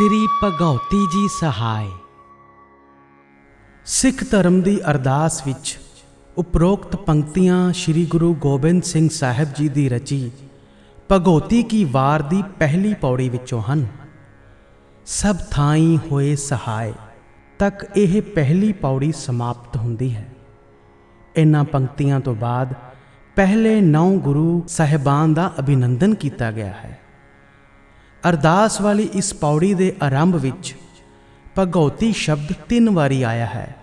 ਸ੍ਰੀ ਭਗਉਤੀ ਜੀ ਸਹਾਇ। ਸਿੱਖ ਧਰਮ ਦੀ ਅਰਦਾਸ ਵਿੱਚ ਉਪਰੋਕਤ ਪੰਕਤੀਆਂ ਸ੍ਰੀ ਗੁਰੂ ਗੋਬਿੰਦ ਸਿੰਘ ਸਾਹਿਬ ਜੀ ਦੀ ਰਚੀ ਭਗਉਤੀ ਕੀ ਵਾਰ ਦੀ ਪਹਿਲੀ ਪੌੜੀ ਵਿੱਚੋਂ ਹਨ। ਸਭ ਥਾਈ ਹੋਏ ਸਹਾਇ ਤੱਕ ਇਹ ਪਹਿਲੀ ਪੌੜੀ ਸਮਾਪਤ ਹੁੰਦੀ ਹੈ। ਇਹਨਾਂ ਪੰਕਤੀਆਂ ਤੋਂ ਬਾਅਦ ਪਹਿਲੇ ਨੌ ਗੁਰੂ ਸਾਹਿਬਾਨ ਦਾ ਅਭਿਨੰਦਨ ਕੀਤਾ ਗਿਆ ਹੈ। ਅਰਦਾਸ ਵਾਲੀ ਇਸ ਪੌੜੀ ਦੇ ਆਰੰਭ ਵਿੱਚ ਭਗਉਤੀ ਸ਼ਬਦ ਤਿੰਨ ਵਾਰੀ ਆਇਆ ਹੈ।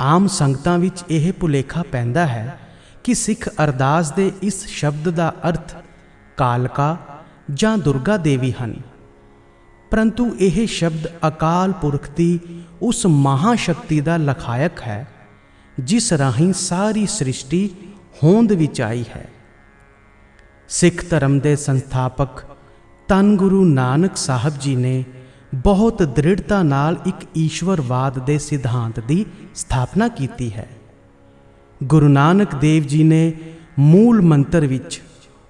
ਆਮ ਸੰਗਤਾਂ ਵਿੱਚ ਇਹ ਭੁਲੇਖਾ ਪੈਂਦਾ ਹੈ ਕਿ ਸਿੱਖ ਅਰਦਾਸ ਦੇ ਇਸ ਸ਼ਬਦ ਦਾ ਅਰਥ ਕਾਲਕਾ ਜਾਂ ਦੁਰਗਾ ਦੇਵੀ ਹਨ। ਪਰੰਤੂ ਇਹ ਸ਼ਬਦ ਅਕਾਲ ਪੁਰਖ ਦੀ ਉਸ ਮਹਾ ਸ਼ਕਤੀ ਦਾ ਲਖਾਇਕ ਹੈ, ਜਿਸ ਰਾਹੀਂ ਸਾਰੀ ਸ੍ਰਿਸ਼ਟੀ ਹੋਂਦ ਵਿੱਚ ਆਈ ਹੈ। ਸਿੱਖ ਧਰਮ ਦੇ ਸੰਸਥਾਪਕ ਤਨ ਗੁਰੂ ਨਾਨਕ ਸਾਹਿਬ ਜੀ ਨੇ ਬਹੁਤ ਦ੍ਰਿੜਤਾ ਨਾਲ ਇੱਕ ਈਸ਼ਵਰਵਾਦ ਦੇ ਸਿਧਾਂਤ ਦੀ ਸਥਾਪਨਾ ਕੀਤੀ ਹੈ। ਗੁਰੂ ਨਾਨਕ ਦੇਵ ਜੀ ਨੇ ਮੂਲ ਮੰਤਰ ਵਿੱਚ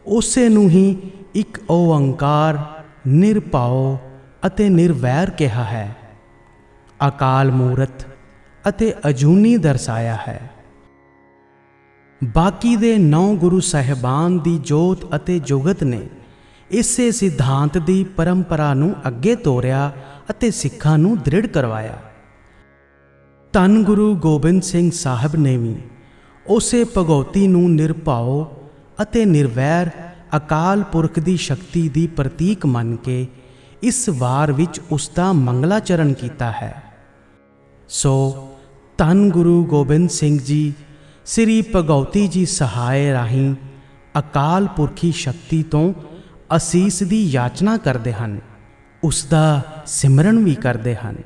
ਉਸੇ ਨੂੰ ਹੀ ਇੱਕ ਓੰਕਾਰ, ਨਿਰਭਉ ਅਤੇ ਨਿਰਵੈਰ ਕਿਹਾ ਹੈ। ਅਕਾਲ ਮੂਰਤ ਅਤੇ ਅਜੂਨੀ ਦਰਸਾਇਆ ਹੈ। ਬਾਕੀ ਦੇ ਨੌ ਗੁਰੂ ਸਾਹਿਬਾਨ ਦੀ ਜੋਤ ਅਤੇ ਜੁਗਤ ਨੇ ਇਸੇ ਸਿਧਾਂਤ ਦੀ ਪਰੰਪਰਾ ਨੂੰ ਅੱਗੇ ਤੋਰਿਆ ਅਤੇ ਸਿੱਖਾਂ ਨੂੰ ਦ੍ਰਿੜ ਕਰਵਾਇਆ। ਧੰਨ ਗੁਰੂ ਗੋਬਿੰਦ ਸਿੰਘ ਸਾਹਿਬ ਨੇ ਵੀ ਉਸੇ ਭਗਉਤੀ ਨੂੰ ਨਿਰਭਉ ਅਤੇ ਨਿਰਵੈਰ ਅਕਾਲ ਪੁਰਖ ਦੀ ਸ਼ਕਤੀ ਦੀ ਪ੍ਰਤੀਕ ਮੰਨ ਕੇ ਇਸ ਵਾਰ ਵਿੱਚ ਉਸ ਦਾ ਮੰਗਲਾਚਰਨ ਕੀਤਾ ਹੈ। ਸੋ ਧੰਨ ਗੁਰੂ ਗੋਬਿੰਦ ਸਿੰਘ ਜੀ, ਸ੍ਰੀ ਭਗਉਤੀ ਜੀ ਸਹਾਇ ਰਾਹੀਂ ਅਕਾਲ ਪੁਰਖੀ ਸ਼ਕਤੀ ਤੋਂ ਅਸੀਸ ਦੀ ਯਾਚਨਾ ਕਰਦੇ ਹਨ ਉਸ ਦਾ ਸਿਮਰਨ ਵੀ ਕਰਦੇ ਹਨ।